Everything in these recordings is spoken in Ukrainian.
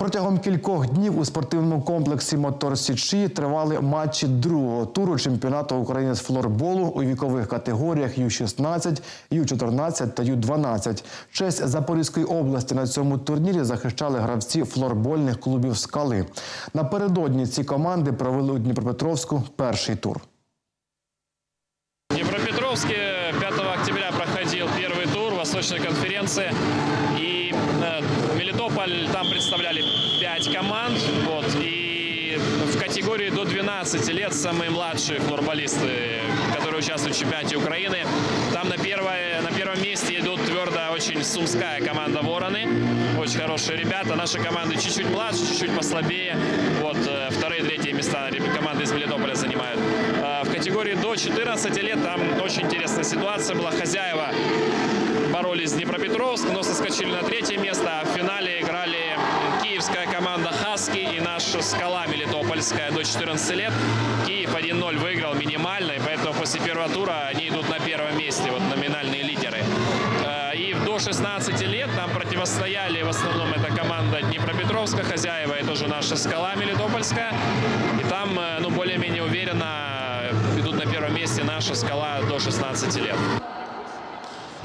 Протягом кількох днів у спортивному комплексі Мотор Січі тривали матчі другого туру чемпіонату України з флорболу у вікових категоріях Ю-16, Ю-14 та Ю-12. Честь Запорізької області на цьому турнірі захищали гравці флорбольних клубів «Скали». Напередодні ці команди провели у Дніпропетровську перший тур. В Днепропетровске 5 октября проходил первый тур Восточной конференции. И э, Мелитополь там представляли 5 команд. Вот, и в категории до 12 лет самые младшие флорболисты, которые участвуют в чемпионате Украины. Там на, первое, на первом месте идут твердо очень сумская команда «Вороны». Очень хорошие ребята. Наши команды чуть-чуть младше, чуть-чуть послабее. Вот э, вторые, третье места команды из Мелитополя занимают. А В категории до 14 лет там очень интересная ситуация была. Хозяева боролись с Днепропетровск, но соскочили на третье место. А в финале играли киевская команда «Хаски» и наша «Скала» Мелитопольская до 14 лет. Киев 1-0 выиграл минимально, и поэтому после первого тура они идут на первом месте, вот номинальные лидеры. Э, И до 16 лет там противостояли в основном эта команда Днепропетровска, хозяева, и тоже наша «Скала» Мелитопольская. И там, э, ну, более-менее уверенно идут на первом месте наша «Скала» до 16 лет.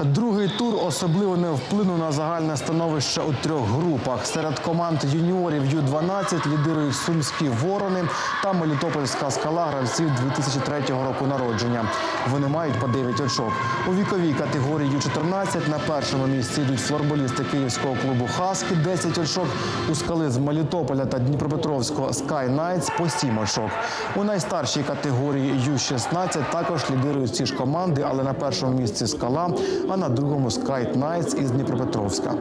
Другий тур особливо не вплинув на загальне становище у трьох групах. Серед команд юніорів Ю-12 лідирують сумські ворони та Мелітопольська скала гравців 2003 року народження. Вони мають по 9 очок. У віковій категорії Ю-14 на першому місці йдуть флорболісти київського клубу Хаски 10 очок. У скали з Мелітополя та Дніпропетровського Sky Knights по 7 очок. У найстаршій категорії Ю-16 також лідирують ці ж команди, але на першому місці скала, а на другому Sky Knights із Дніпропетровська.